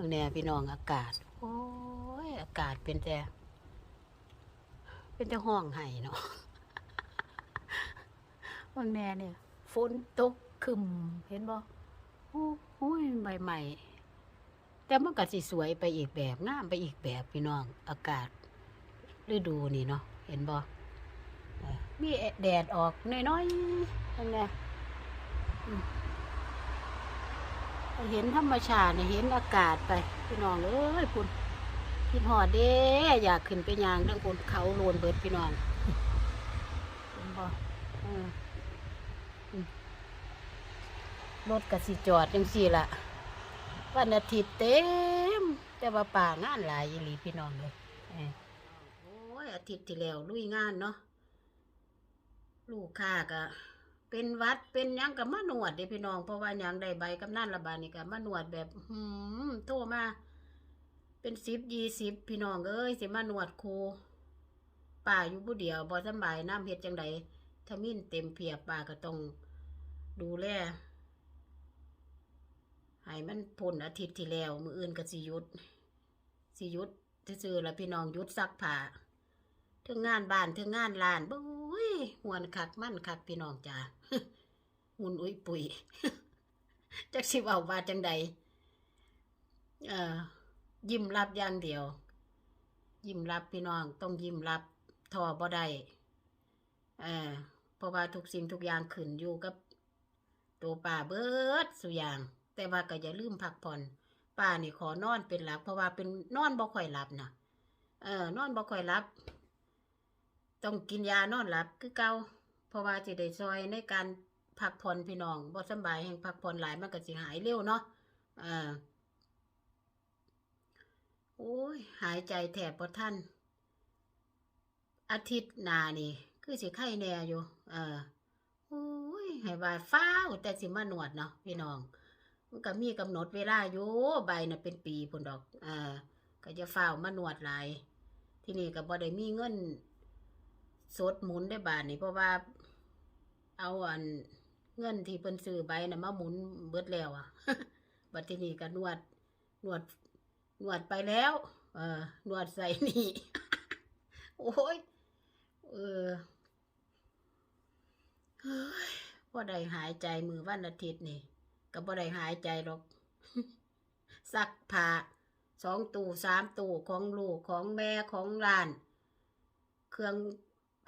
ข้างแน่พี่น้องอากาศ โอ้ย อากาศเป็นแต่ เป็นแต่ห้องไห้เนาะข้างแน่เนี่ยฝนตกคึมเห็นบ่โอ้โอ้ยใบใหม่แต่มันก็สิสวยไปอีกแบบงามไปอีกแบบพี่น้อง อากาศฤดูนี่เนาะเห็นบ่เอ่อมีแดดออกน้อยๆข้างแน่อืม เห็นธรรมชาติเนี่ยเห็นอากาศไปพี่น้องเอ้ยคุณคิดหอดเด้อยากขึ้นไปยางเรื่องคนเขาโลนเบิดพี่น้องเห็นบ่เอออืมรถกสิจอดจังสี่ละวันอาทิตย์เต็ม แต่ว่าป่างานหลายอีหลีพี่น้องเลยเออโอ้ยอาทิตย์ที่แล้วลุยงานเนาะลูกค้าก็ เป็นวัดเป็นยังกับมานวดเด้พี่น้องเพราะว่ายังได้ใบกำนันระบาดนี่ก็มานวดแบบหืมโทรมา เป็นสิบยี่สิบพี่น้องเอ้ยสิมานวดครูป้าอยู่ผู้เดียวบ่สบายน้ำเฮ็ดจังไดถ้ามินเต็มเพียบป้าก็ต้องดูแลให้มันพ้นอาทิตย์ที่แล้วมืออื่นก็สิยุดสิยุดซื่อแล้วพี่น้องยุดซักผ้า ถึงงานบ้านถึงงานลานบุ้ยหวนคักมั่นคักพี่น้องจ้ามุนอุ้ยปุ๋ยจักสิเว้าว่าจังใดเอ่อยิ้มรับอย่างเดียว ยิ้มรับพี่น้องต้องยิ้มรับทอบ่ได้เออเพราะว่าทุกสิ่งทุกอย่างขึ้นอยู่กับ ตัวป่าเบิดสุอย่าง แต่ว่าก็อย่าลืมพักผ่อนป้านี่ขอนอนเป็นหลัก เพราะว่าเป็นนอนบ่ค่อยหลับนะเออนอนบ่ค่อยหลับ ต้องกินยานอนหลับคือเก่าเพราะว่าจะได้ซอยในการพักผ่อนพี่น้องบ่สบายแห่งพักผ่อนหลายมันก็สิหายเร็วเนาะเออโอ้ย หายใจแทบพอท่าน อาทิตย์หน้านี่ คือสิไข้แน่อยู่ เออโอ้ยให้ว่าฟ้าว แต่สิมาหนวดเนาะพี่น้อง มันก็มีกำหนดเวลาอยู่ใบน่ะเป็นปีพุ่นดอก เออก็จะฟ้าวมาหนวดหลาย ที่นี่ก็บ่ได้มีเงิน สดหมุนได้บาทนี่เพราะว่า เอาอันเงินที่เพิ่นซื้อใบน่ะมาหมุนเบิดแล้วอะบัดที่นี่ก็นวดนวดนวดไปแล้ว เออนวดใส่นี่ โอ้ยเออเฮ้ยบ่ได้หายใจมือวันอาทิตย์นี่ก็บ่ได้หายใจหรอกซักผ้าสองตู้สามตู้ของลูกของแม่ของหลาน เครื่อง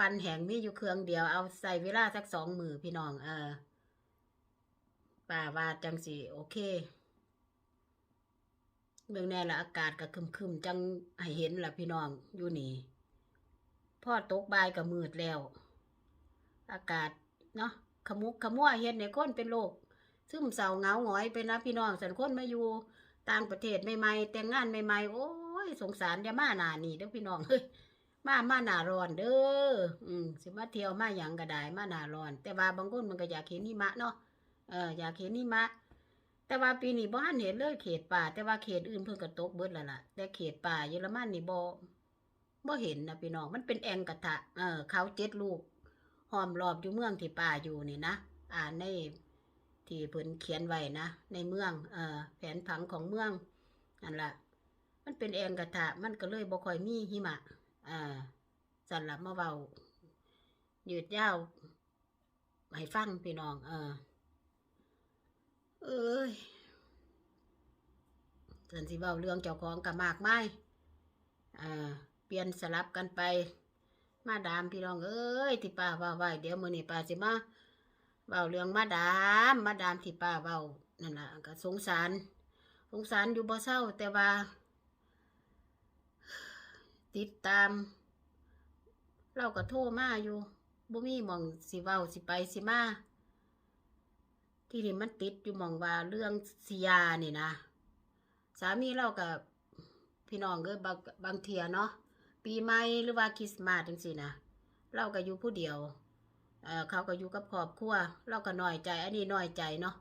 ปันแห้งมีอยู่เครื่องเดียวเอาใส่เวลาสักสองมือพี่น้องเออป่าว่าจังสิโอเคเมืองแน่ละอากาศก็ครึมๆจังให้เห็นละพี่น้องอยู่นี่พ่อตกบายก็มืดแล้ว อากาศเนาะขมุกขมัวเฮ็ดในคนเป็นโรคซึมเศร้าเหงาหงอยเป็นะพี่น้องสันคนมาอยู่ต่างประเทศใหม่ๆแต่งงานใหม่ๆโอ้ยสงสารยามาหนานี่เด้อพี่น้องเฮ้ย มามาหนาร้อนเด้ออืมสิมาเที่ยวมาหยังก็ได้มาหนาร้อน แต่ว่าบางคนมันก็อยากเห็นหิมะเนาะเอออยากเห็นหิมะ แต่ว่าปีนี้บ่ทันเห็นเลยเขตป่า แต่ว่าเขตอื่นเพิ่นก็ตกเบิดแล้วล่ะ แต่เขตป่าเยอรมันนี่บ่บ่เห็นนะพี่น้องมันเป็นแองกระทะเออเขาเจ็ดลูกหอมรอบอยู่เมืองที่ป่าอยู่นี่นะอ่านในที่เพิ่นเขียนไว้นะในเมืองเออแผนผังของเมืองนั่นล่ะมันเป็นแองกระทะมันก็เลยบ่ค่อยมีหิมะ อ่าสั่นละมาเว้ายืดยาวให้ฟังพี่น้อง เออ เอ้ยเกินสิเบาเรื่องเจ้าของกับมากไม้อ่า เปลี่ยนสลับกันไป มาดามพี่น้องเอ้ยที่ป้าเว่าไว้เดี๋ยวมือนี้ป้าสิมาเบาเรื่องมาดาม มาดามที่ป้าเบานั่นแหละก็สงสาร สงสารอยู่บ่เศร้าแต่ว่า ติดตาม เราก็โทรมาอยู่บ่มีมองสิเว้าสิไปสิมาที่นี่มันติดอยู่มองว่าเรื่องสิยานี่นะสามีเรากับพี่น้องก็บางบางเทียเนาะปีใหม่หรือว่าคริสต์มาสจังสินะเราก็อยู่ผู้เดียวเเขาก็อยู่กับครอบครัวเราก็น้อยใจ อันนี้น้อยใจเนาะ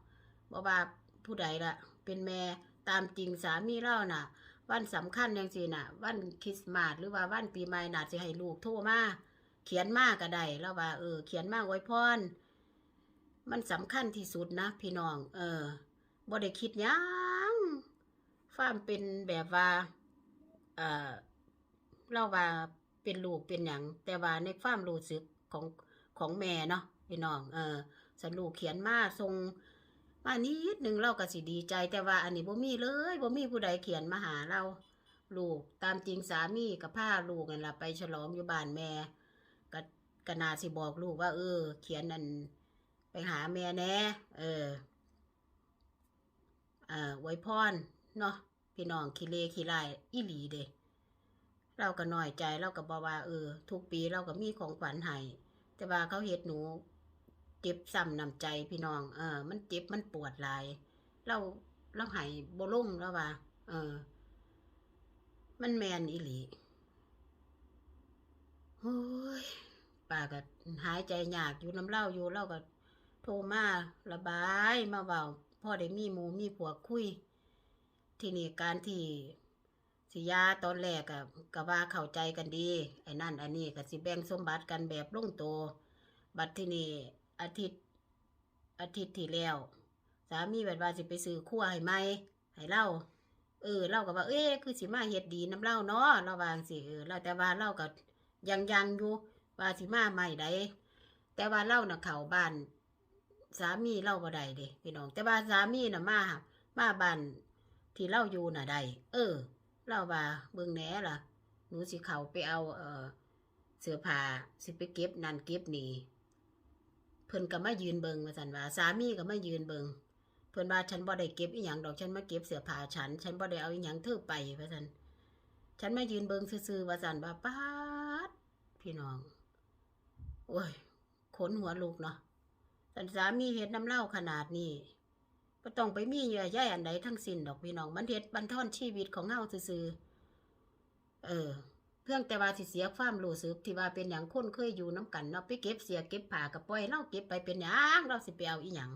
บอกว่าผู้ใดละเป็นแม่ตามจริงสามีเราน่ะ วันสำคัญอย่างสิน่ะ วันคริสต์มาสหรือว่าวันปีใหม่น่ะจะให้ลูกโทรมาเขียนมาก็ได้แล้วว่า เออ เขียนมาไว้พรมันสำคัญที่สุดนะพี่น้อง เออบ่ได้คิดยังฟามเป็นแบบว่าเออเล่าว่าเป็นลูกเป็นหยังแต่ว่าในความรู้สึกของของแม่เนาะพี่น้อง เออสลูกเขียนมาทรง มานิดหนึ่งเราก็สิดีใจแต่ว่าอันนี้บ่มีเลยบ่มีผู้ใดเขียนมาหาเรา ลูกตามจริงสามีกับพาลูกนั่นล่ะไปฉลองอยู่บ้านแม่ก็กนาสิบอกลูกว่า เออ เขียนนั่นไปหาแม่แน่เออเอ่อไวยพรเนาะพี่น้องขี้เลขี้ลายอีหลีเด้เราก็น้อยใจเราก็บอกว่า เออ ทุกปีเราก็มีของขวัญให้แต่ว่าเขาเฮ็ดหนู เจ็บซ้ำนำใจพี่น้อง เออ มันเจ็บมันปวดหลาย เราเราให้บ่ลงแล้วว่า เออ มันแมนอีหลีโอ้ยป้าก็หายใจยากอยู่น้ำเล่าอยู่เล่าก็ โทรมาระบายมาเบาพ่อได้มีหมูมีผัวคุย ที่นี้การที่สิยาตอนแรกอะก็ว่าเข้าใจกันดี ไอ้นั่น อันนี้ก็สิแบ่งสมบัติกันแบบลงโต บัดที่นี่ อาทิตย์ อาทิตย์ที่แล้วสามีแบบว่าสิไปซื้อขั้วให้ไหมให้เล่าเออเราก็ว่าเอ้คือสิมาเฮ็ดดีน้ำเล่าเนาะเราวางสิเออเราแต่ว่าเราก็ยังยังอยู่ว่าสิมาใหม่ใดแต่ว่าเล่าน่ะเข้าบ้าน สามีเล่าบ่ได้เด้พี่น้อง แต่ว่าสามีน่ะมามาบ้านที่เล่าอยู่น่ะได้เออเล่าว่าเบิ่งแหนล่ะหนูสิเขาไปเอาเออเสื้อผ้าสิไปเก็บนั่นเก็บนี่ เพิ่นก็มายืนเบิงว่าซั่นว่าสามีก็มายืนเบิงเพิ่นว่าฉันบ่ได้เก็บอีหยังดอกฉันมาเก็บเสื้อผ้าฉัน ฉันบ่ได้เอาอีหยังเธอไปว่าซั่นฉันมายืนเบิงซื่อๆว่าซั่นว่าป๊าดพี่น้อง โอ้ยขนหัวลุกเนาะสันสามีเฮ็ดน้ำเหล้าขนาดนี้บ่ต้องไปมีเยื่อใยอันใดทั้งสิ้นดอกพี่น้องมันเฮ็ดบันทอนชีวิตของเฮาซื่อๆเออ พียงแต่ว่าสิเสียความรู้สึกที่ว่าเป็นหยังคนเคยอยู่น้ำกันเนาะไปเก็บเสียเก็บผ้ากับปล่อยเราเก็บไปเป็นหยังเราสิไปเอาอีหยัง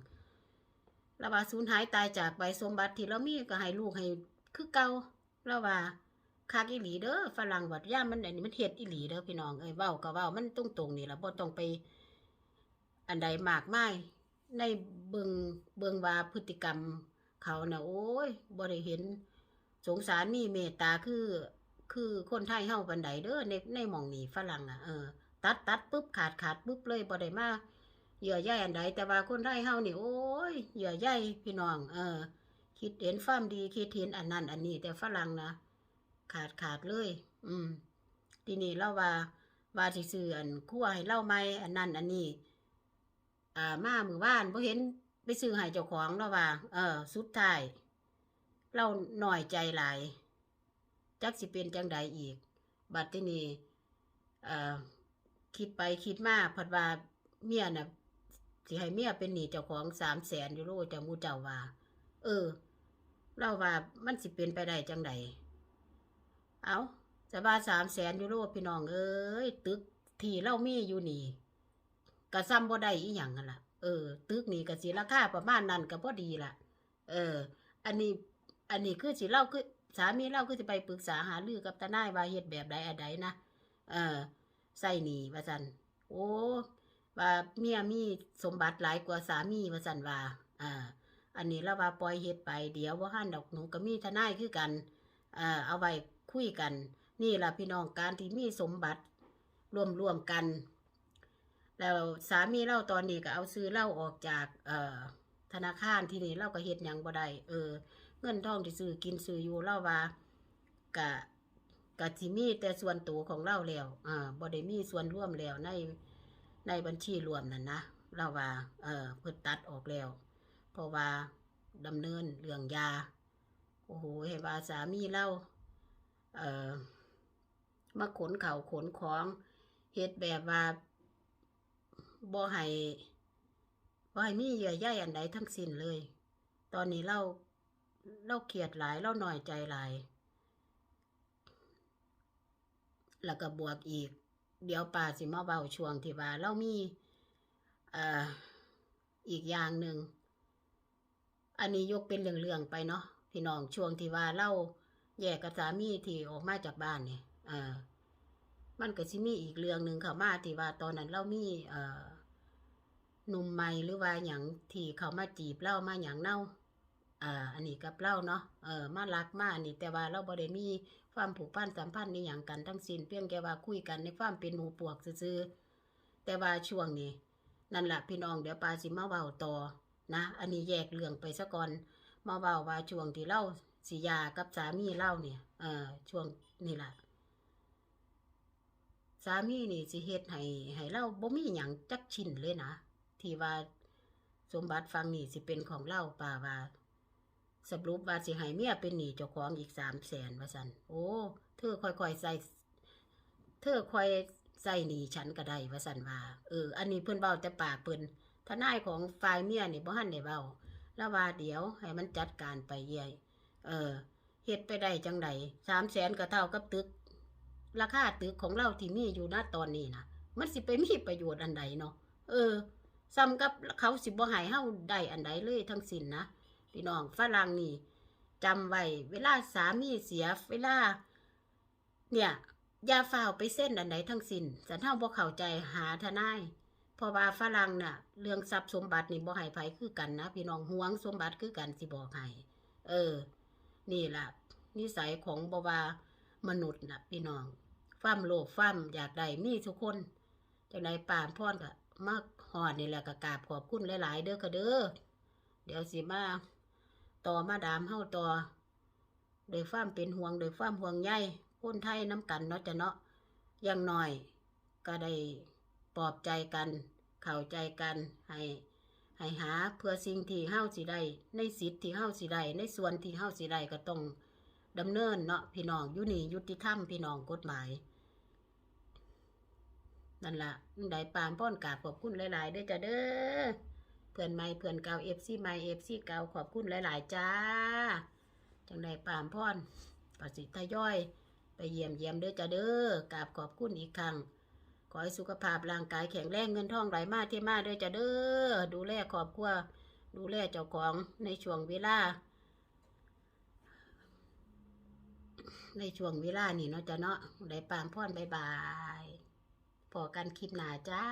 เราว่าสูญหายตายจากไปสมบัติที่เรามีก็ให้ลูกให้คือเก่าเราว่าคากอีหลีเด้อฝรั่งวัดย่ามันอันนี้มันเฮ็ดอีหลีเด้อพี่น้องเอ้ยเว้าก็เว้ามันตรงๆนี่ละบ่ต้องไป อันใดมากมายในเบิงเบิงว่าพฤติกรรมเขาเน่ะโอ้ยบ่ได้เห็น สงสารมีเมตตาคือ คือคนไทยเฮาปานใดเด้อในในหม่องนี้ฝรั่งอะเออตัดตัดปุ๊บขาดขาดปุ๊บเลยบ่ได้มาเหยื่อใยอันใดแต่ว่าคนไทยเฮานี่โอ้ยเหยื่อใยพี่น้อง เออ คิดเห็นความดีคิดเห็นอันนั้นอันนี้ แต่ฝรั่งนะขาดขาดเลย อืม ทีนี้เราว่าว่าสิซื้ออันคั่วให้เล่าไหมอันนั้นอันนี้ อ่ามามือบ้านบ่เห็นไปซื้อให้เจ้าของเราว่า เออ สุดท้ายเราหน่อยใจหลาย จักสิเป็นจังใดอีก บัดที่นี่เอ่อคิดไปคิดมาเพัดว่าเมียน่ะสิให้เมียเป็นหนี้เจ้าของสามแสนยูโรจากมูเจ้าว่า เออ เราว่ามันสิเป็นไปได้จังใดเอาจะว่าสามแสนยูโรพี่น้องเอ้ยตึกที่เรามีอยู่นี่ก็ซ้ำบ่ได้อีหยังกันล่ะเออ ตึกนี่ก็สิราคาประมาณนั้นก็พอดีล่ะเออ อันนี้ อันนี้คือสิเล่าคือ สามีเล่าคือสิไปปรึกษาหารือกับตาหน้ายว่าเฮ็ดแบบใดอันใดนะเออใส่หนีว่าซั่นโอ้ว่าเมียมีสมบัติหลายกว่าสามีว่าซั่นว่าอ่าอันนี้เราว่าปล่อยเฮ็ดไปเดี๋ยวว่าหันดอกหนูก็มีทนายคือกันเอ่อเอาไว้คุยกัน นี่ล่ะพี่น้องการที่มีสมบัติรวมรวมๆกัน แล้วสามีเราตอนนี้ก็เอาซื้อเล้าออกจากเอ่อธนาคารที่นี่เราก็เฮ็ดหยังบ่ได้เออ เงินทองที่ซื้อกินซื้ออยู่เราว่ากะกะสิมีแต่ส่วนตัวของเราแล้วอ่าบ่ได้มีส่วนร่วมแล้วในในบัญชีรวมนั่นนะเราว่า เออเพิ่นตัดออกแล้ว เพราะว่าดำเนินเรื่องยาโอ้โหเห็นว่าสามีเราเอ่อมาขนเข่าขนของเฮ็ดแบบว่าบ่ให้บ่ให้มีเยื่อใยอันใดทั้งสิ้นเลย ตอนนี้เรา เราเครียดหลายเราหน่อยใจหลาย แล้วก็บวกอีก เดี๋ยวป่าสิมาเบาช่วงที่ว่าเรามีเอ่ออีกอย่างหนึ่ง อันนี้ยกเป็นเรื่องๆไปเนาะพี่น้องช่วงที่ว่าเราแยกกับสามีที่ออกมาจากบ้านเนี่ยเออมันก็สิมีอีกเรื่องหนึ่งเข้ามาที่ว่าตอนนั้นเรามีเอ่อหนุ่มใหม่หรือว่าอย่างที่เขามาจีบเรามาอย่างเน่า อ่า อันนี้กับเราเนาะ เออมารักมาอันนี้แต่ว่าเราบ่ได้มีความผูกพันสัมพันธ์นี่หยังกันทั้งสิ้นเพียงแค่ว่าคุยกันในความเป็นหมู่ปวกซื่อๆแต่ว่าช่วงนี้ นั่นแหละพี่น้องเดี๋ยวปาสิมาเว้าต่อนะ อันนี้แยกเรื่องไปซะก่อน มาเว้าว่าช่วงที่เล่าสิยากับสามีเล่าเนี่ย เออช่วงนี่แหละสามีนี่สิเฮ็ดให้ให้เล่าบ่มีหยังจักชิ้นเลยนะที่ว่าสมบัติฟังนี่สิเป็นของเล่าป่าว่า สรุปว่าสิให้เมียเป็นหนี้เจ้าของอีกสามแสนว่าซั่นโอ้เธอค่อยๆใส่เธอค่อยใส่หนีฉันก็ได้ว่าสันว่าเออ อันนี้เพิ่นเว้าแต่ปากเพิ่นทนายของฝ่ายเมียนี่บ่ทันได้เว้าแล้วว่าเดี๋ยวให้มันจัดการไปเย่ยเออเฮ็ดไปได้จังไดสามแสนก็เท่ากับตึก ราคาตึกของเราที่มีอยู่ณตอนนี้นะมันสิไปมีประโยชน์อันใดเนาะเออซ้ำกับเขาสิบ่ให้เฮาได้อันใดเลยทั้งสิ้นนะ พี่น้องฝรั่งนี่จำไว้เวลาสามีเสียเวลา เนี่ยยาฝ่าวไปเส้นอันไหนทั้งสิน้นสันเท่าบ่เข้าใจหาทนายเพราะว่าฝรั่งน่ะ เรื่องทรัพย์สมบัตินี่บ่ให้ไผคือกันนะพี่น้องห่วงสมบัติคือกันสิบอกให้เออ นี่ล่ะ นิสัยของบ่ว่ามนุษย์น่ะ พี่น้องฟ้ามโลภฟ้ามอยากได้มีทุกคนจังไดป่ามพรก็มาฮอดนี่แหละก็กราบขอบคุณหลาย ๆ เด้อก็เด้อเดี๋ยวสิมา ต่อมาดามเฮาต่อโดยฟ้ามเป็นห่วงโดยฟ้ามห่วงใยคนไทยน้ำกันเนาะจะเนาะอยังหน้อย ก็ได้ปลอบใจกัน เข้าใจกันให้ให้หาเพื่อสิ่งที่เฮาสิได้ในสิทธิ์ที่เฮาสิได้ในส่วนที่เฮาสิได้ก็ต้องดำเนินเนาะพี่น้องอยู่นี่ยุติธรรมพี่น้องกฎหมายนั่นละได้ปามป้อนกาบขอบคุณหลายๆเด้อจ้ะเด้อ เพื่อนใหม่เพื่อนเก่าเอฟซีใหม่เอฟซีเก่าขอบคุณหลาย ๆ จ้า จังไดปามพ่อนปสิทธิ์ทยอย ไปเยี่ยมเยี่ยมเด้อจ้าเด้อกราบขอบคุณอีกครั้งขอให้สุขภาพร่างกายแข็งแรงเงินทองไหลมาเทมาเด้อจ้าเด้อดูแลครอบครัวดูแลเจ้าของในช่วงเวลา ในช่วงเวลานี่เนาะจ้าเนาะได้ปามพ่อนบายบายพอกันคลิปหน้าจ้า